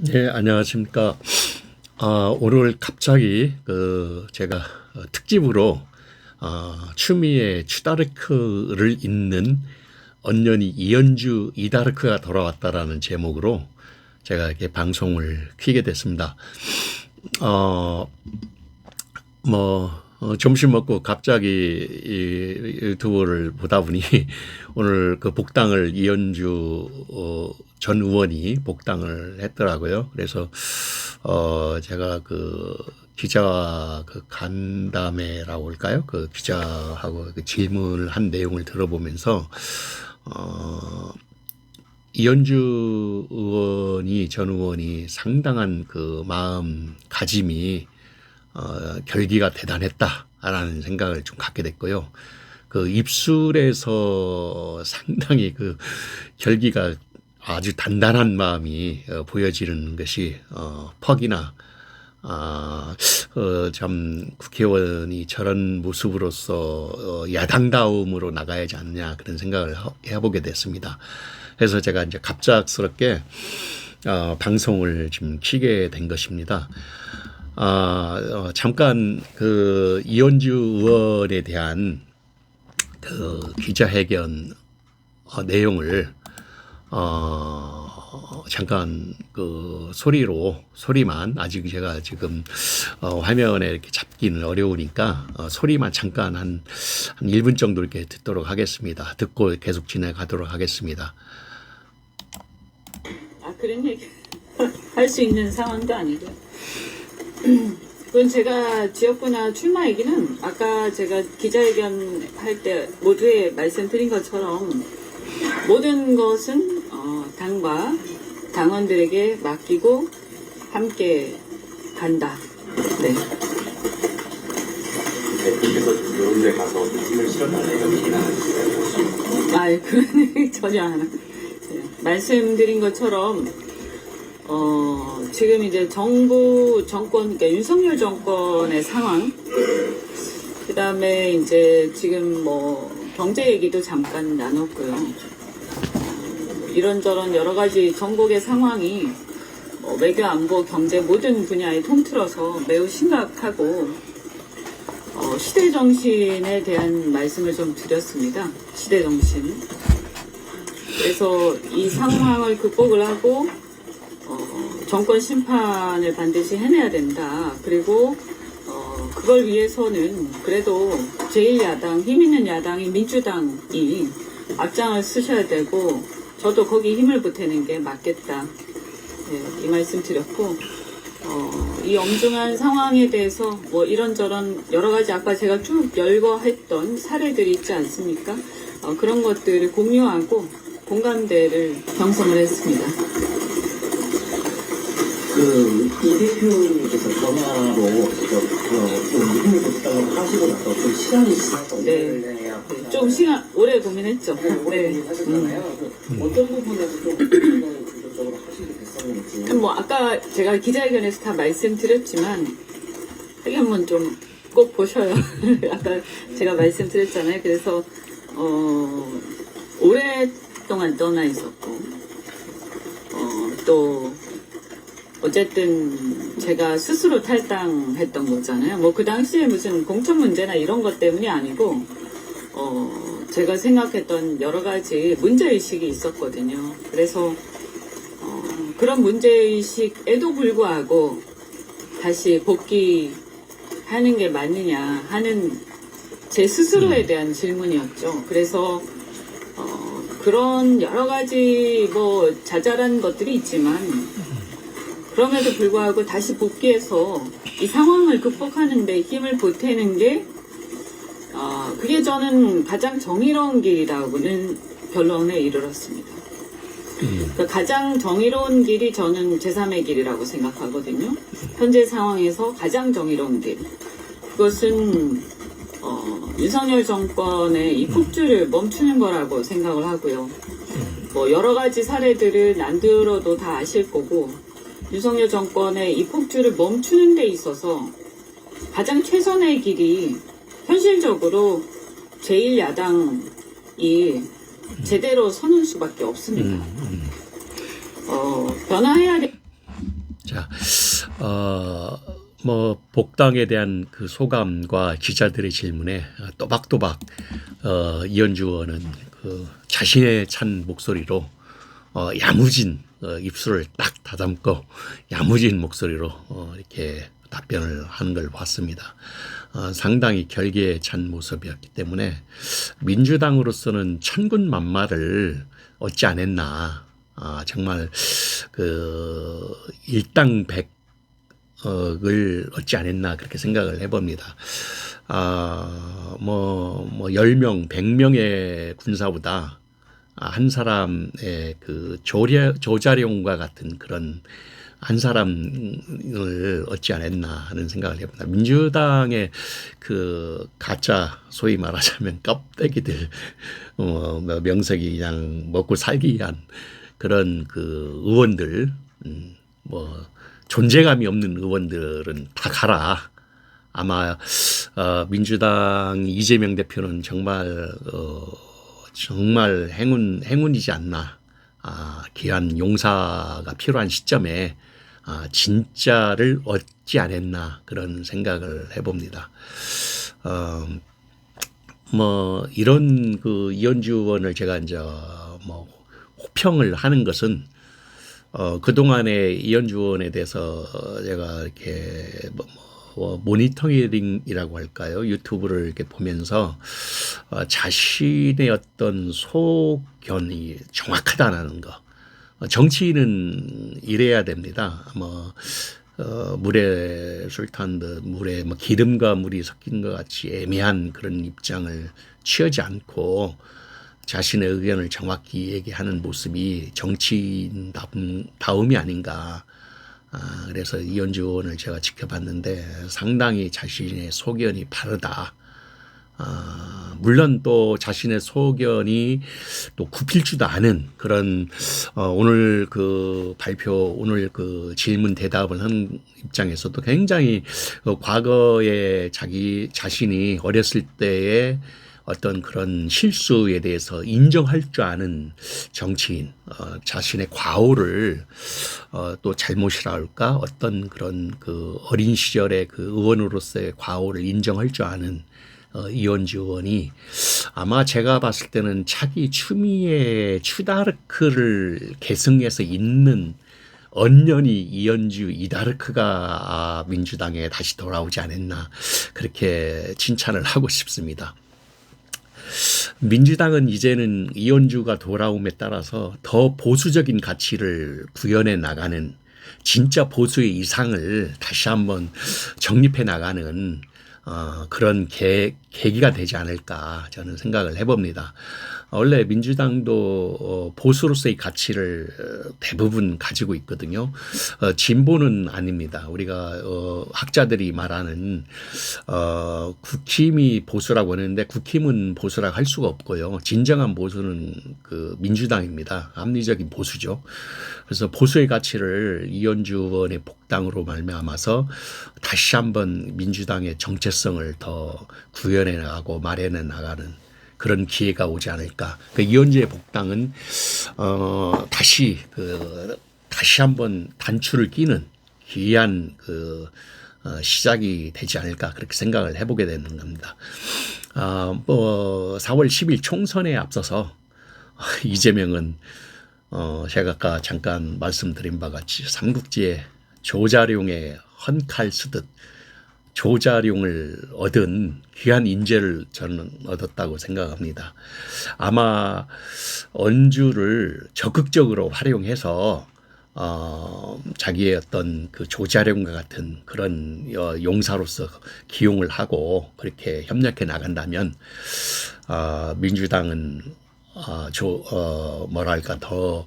네, 안녕하십니까. 아, 오늘 갑자기 그 제가 어, 특집으로 어, 추미애 추다르크를 잇는 언년이 이연주 이다르크가 돌아왔다라는 제목으로 제가 이렇게 방송을 키게 됐습니다. 어, 뭐 어, 점심 먹고 갑자기 이 유튜브를 보다 보니 오늘 그 복당을 이현주 어, 전 의원이 복당을 했더라고요. 그래서 어 제가 그 기자 그 간담회라고 할까요? 그 기자하고 그 질문을 한 내용을 들어보면서 어 이현주 의원이 전 의원이 상당한 그 마음가짐이 어, 결기가 대단했다라는 생각을 좀 갖게 됐고요. 그 입술에서 상당히 그 결기가 아주 단단한 마음이 어, 보여지는 것이 어, 퍽이나 아, 어, 참 국회의원이 저런 모습으로서 어, 야당다움으로 나가야지 않냐 그런 생각을 하- 해보게 됐습니다. 그래서 제가 이제 갑작스럽게 어, 방송을 지금 키게 된 것입니다. 아, 어, 잠깐 그 이현주 의원에 대한 그 기자회견 어, 내용을 어, 잠깐 그 소리로 소리만 아직 제가 지금 어, 화면에 이렇게 잡기는 어려우니까 어, 소리만 잠깐 한, 한 1분 정도 이렇게 듣도록 하겠습니다. 듣고 계속 진행하도록 하겠습니다. 아 그런 얘기 할 수 있는 상황도 아니고 그건 제가 지역구나 출마 얘기는 아까 제가 기자회견 할 때 모두에 말씀드린 것처럼 모든 것은 어, 당과 당원들에게 맡기고 함께 간다. 네. 대표께서 이런 데 가서 힘을 실었다는 이런 얘기는 하셨어요. 아, 그런 얘기 전혀 안 하고. 네, 말씀드린 것처럼, 어, 지금 이제 정부 정권, 그러니까 윤석열 정권의 상황, 그 다음에 이제 지금 뭐 경제 얘기도 잠깐 나눴고요. 어, 이런저런 여러 가지 전국의 상황이 뭐 외교, 안보, 경제 모든 분야에 통틀어서 매우 심각하고 어, 시대 정신에 대한 말씀을 좀 드렸습니다. 시대 정신. 그래서 이 상황을 극복을 하고 어, 정권 심판을 반드시 해내야 된다. 그리고 어, 그걸 위해서는 그래도 제1야당, 힘 있는 야당인 민주당이 앞장을 쓰셔야 되고 저도 거기 힘을 보태는 게 맞겠다. 네, 이 말씀 드렸고 어, 이 엄중한 상황에 대해서 뭐 이런저런 여러 가지 아까 제가 쭉 열거했던 사례들이 있지 않습니까? 어, 그런 것들을 공유하고 공감대를 형성을 했습니다. 그, 이 대표님께서 전화로 직접, 어, 좀 힘을 줬다고 하시고 나서 좀 시간이 지나서 네. 해야 네, 좀 시간 오래 고민했죠. 오래 네. 하셨잖아요. 그 어떤 부분에서 좀 고민을 본격적으로 하시게 됐었는지. 뭐 아까 제가 기자회견에서 다 말씀드렸지만 한번 좀 꼭 보셔요. 아까 제가 말씀드렸잖아요. 그래서 어, 오랫동안 떠나 있었고 어, 또 어쨌든 제가 스스로 탈당했던 거잖아요. 뭐 그 당시에 무슨 공천 문제나 이런 것 때문이 아니고 어, 제가 생각했던 여러 가지 문제 의식이 있었거든요. 그래서 어, 그런 문제 의식에도 불구하고 다시 복귀하는 게 맞느냐 하는 제 스스로에 대한 질문이었죠. 그래서 어, 그런 여러 가지 뭐 자잘한 것들이 있지만 그럼에도 불구하고 다시 복귀해서 이 상황을 극복하는 데 힘을 보태는 게 어, 그게 저는 가장 정의로운 길이라고는 결론에 이르렀습니다. 그 가장 정의로운 길이 저는 제3의 길이라고 생각하거든요. 현재 상황에서 가장 정의로운 길. 그것은 어, 윤석열 정권의 이 폭주를 멈추는 거라고 생각을 하고요. 뭐 여러 가지 사례들을 안 들어도 다 아실 거고 윤석열 정권의 이 폭주를 멈추는 데 있어서 가장 최선의 길이 현실적으로 제1야당이 제대로 서는 수밖에 없습니다. 어, 변화해야 돼. 어, 뭐 복당에 대한 그 소감과 기자들의 질문에 또박또박 어, 이현주 의원은 그 자신의 찬 목소리로 어, 야무진 어, 입술을 딱 다담고 야무진 목소리로 어, 이렇게 답변을 하는 걸 봤습니다. 어, 상당히 결계에 찬 모습이었기 때문에 민주당으로서는 천군 만마를 얻지 않았나. 아, 정말 그 일당백 억을 얻지 않았나 그렇게 생각을 해봅니다. 아, 뭐, 뭐, 10명, 100명의 군사보다 아, 한 사람의 그 조려, 조자룡과 같은 그런 한 사람을 얻지 않았나 하는 생각을 해봅니다. 민주당의 그 가짜 소위 말하자면 껍데기들 어, 뭐 명색이 그냥 먹고 살기 위한 그런 그 의원들 음, 뭐 존재감이 없는 의원들은 다 가라. 아마 어, 민주당 이재명 대표는 정말 어, 정말 행운 행운이지 않나. 아, 귀한 용사가 필요한 시점에 아, 진짜를 얻지 않았나 그런 생각을 해봅니다. 어, 뭐 이런 그 이현주 의원을 제가 이제 뭐 호평을 하는 것은 어, 그 동안에 이현주 의원에 대해서 제가 이렇게 뭐, 뭐 모니터링이라고 할까요? 유튜브를 이렇게 보면서 어, 자신의 어떤 소견이 정확하다는 거. 어, 정치인은 이래야 됩니다. 뭐 어, 물에 술탄듯 물에 뭐 기름과 물이 섞인 것 같이 애매한 그런 입장을 취하지 않고 자신의 의견을 정확히 얘기하는 모습이 정치인 다음이 아닌가. 아, 그래서 이현주 의원을 제가 지켜봤는데 상당히 자신의 소견이 바르다. 아, 물론 또 자신의 소견이 또 굽힐 줄도 아는 그런 어, 오늘 그 발표 오늘 그 질문 대답을 하는 입장에서도 굉장히 어, 과거에 자기 자신이 어렸을 때의 어떤 그런 실수에 대해서 인정할 줄 아는 정치인, 어, 자신의 과오를 어, 또 잘못이라 할까? 어떤 그런 그 어린 시절의 그 의원으로서의 과오를 인정할 줄 아는 어, 이현주 의원이 아마 제가 봤을 때는 차기 추미애 추다르크를 계승해서 있는 언년이 이현주 이다르크가 아, 민주당에 다시 돌아오지 않았나 그렇게 칭찬을 하고 싶습니다. 민주당은 이제는 이현주가 돌아옴에 따라서 더 보수적인 가치를 구현해 나가는 진짜 보수의 이상을 다시 한번 정립해 나가는 어, 그런 계, 계기가 되지 않을까 저는 생각을 해봅니다. 원래 민주당도 어, 보수로서의 가치를 어, 대부분 가지고 있거든요. 어, 진보는 아닙니다. 우리가 어, 학자들이 말하는 어, 국힘이 보수라고 하는데 국힘은 보수라고 할 수가 없고요. 진정한 보수는 그 민주당입니다. 합리적인 보수죠. 그래서 보수의 가치를 이현주 의원의 복당으로 말미암아서 다시 한번 민주당의 정체성 을 더 구현해 나가고 마련해 나가는 그런 기회가 오지 않을까. 그 이현주의 복당은 어 다시 그 다시 한번 단추를 끼는 귀한 그 어, 시작이 되지 않을까 그렇게 생각을 해보게 되는 겁니다. 아, 뭐 4월 10일 총선에 앞서서 이재명은 어, 제가 아까 잠깐 말씀드린 바 같이 삼국지의 조자룡의 헌칼 쓰듯 조자룡을 얻은 귀한 인재를 저는 얻었다고 생각합니다. 아마 언주를 적극적으로 활용해서 어, 자기의 어떤 그 조자룡과 같은 그런 어, 용사로서 기용을 하고 그렇게 협력해 나간다면 어, 민주당은 어, 조, 어, 뭐랄까, 더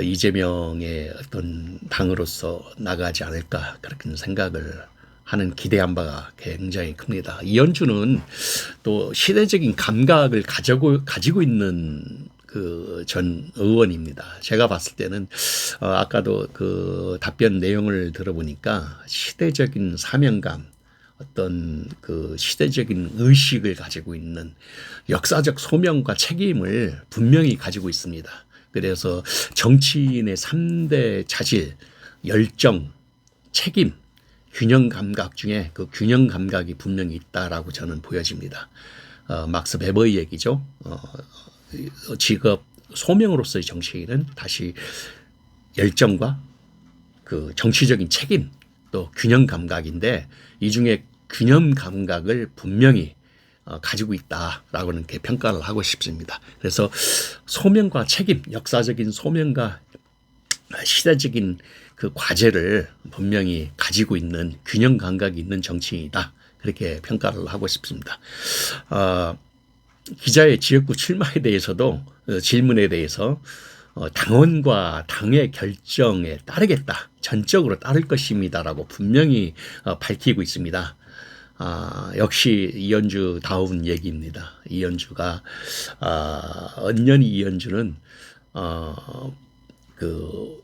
이재명의 어떤 당으로서 나가지 않을까, 그렇게 생각을 하는 기대한 바가 굉장히 큽니다. 이현주는 또 시대적인 감각을 가지고, 가지고 있는 그 전 의원입니다. 제가 봤을 때는 어, 아까도 그 답변 내용을 들어보니까 시대적인 사명감, 어떤 그 시대적인 의식을 가지고 있는 역사적 소명과 책임을 분명히 가지고 있습니다. 그래서 정치인의 3대 자질, 열정, 책임, 균형 감각 중에 그 균형 감각이 분명히 있다라고 저는 보여집니다. 어, 막스 베버의 얘기죠. 어, 직업 소명으로서의 정치인은 다시 열정과 그 정치적인 책임 또 균형 감각인데 이 중에 균형 감각을 분명히 어, 가지고 있다라고는 이렇게 평가를 하고 싶습니다. 그래서 소명과 책임, 역사적인 소명과 시대적인 그 과제를 분명히 가지고 있는 균형 감각이 있는 정치인이다. 그렇게 평가를 하고 싶습니다. 어, 기자의 지역구 출마에 대해서도 어, 질문에 대해서 어, 당원과 당의 결정에 따르겠다. 전적으로 따를 것입니다라고 분명히 어, 밝히고 있습니다. 아, 역시 이현주 다운 얘기입니다. 이현주가 아, 언년이 이현주는 어, 그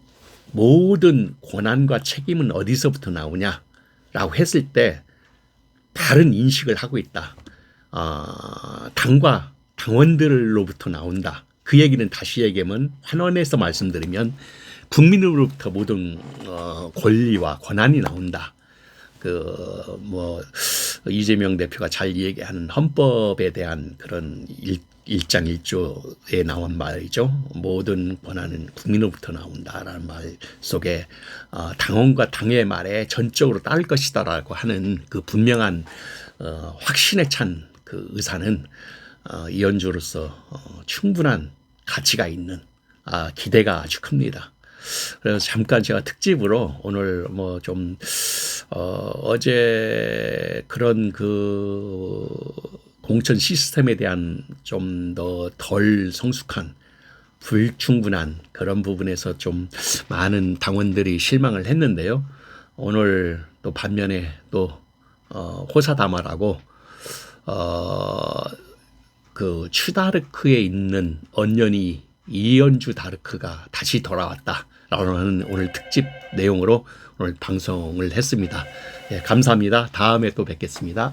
모든 고난과 책임은 어디서부터 나오냐라고 했을 때 다른 인식을 하고 있다. 어, 당과 당원들로부터 나온다. 그 얘기는 다시 얘기하면 환원해서 말씀드리면 국민으로부터 모든 어, 권리와 권한이 나온다. 그 뭐 이재명 대표가 잘 얘기하는 헌법에 대한 그런 일, 일장 일조에 나온 말이죠. 모든 권한은 국민으로부터 나온다라는 말 속에 어, 당원과 당의 말에 전적으로 따를 것이다라고 하는 그 분명한 어, 확신에 찬 그 의사는 어, 이현주로서 어, 충분한 가치가 있는 아, 기대가 아주 큽니다. 그래서 잠깐 제가 특집으로 오늘 뭐 좀 어, 어제 그런 그 공천 시스템에 대한 좀 더 덜 성숙한 불충분한 그런 부분에서 좀 많은 당원들이 실망을 했는데요. 오늘 또 반면에 또 어, 호사다마라고 어, 그 추다르크에 있는 언년이 이연주 다르크가 다시 돌아왔다라는 오늘 특집 내용으로 오늘 방송을 했습니다. 예, 감사합니다. 다음에 또 뵙겠습니다.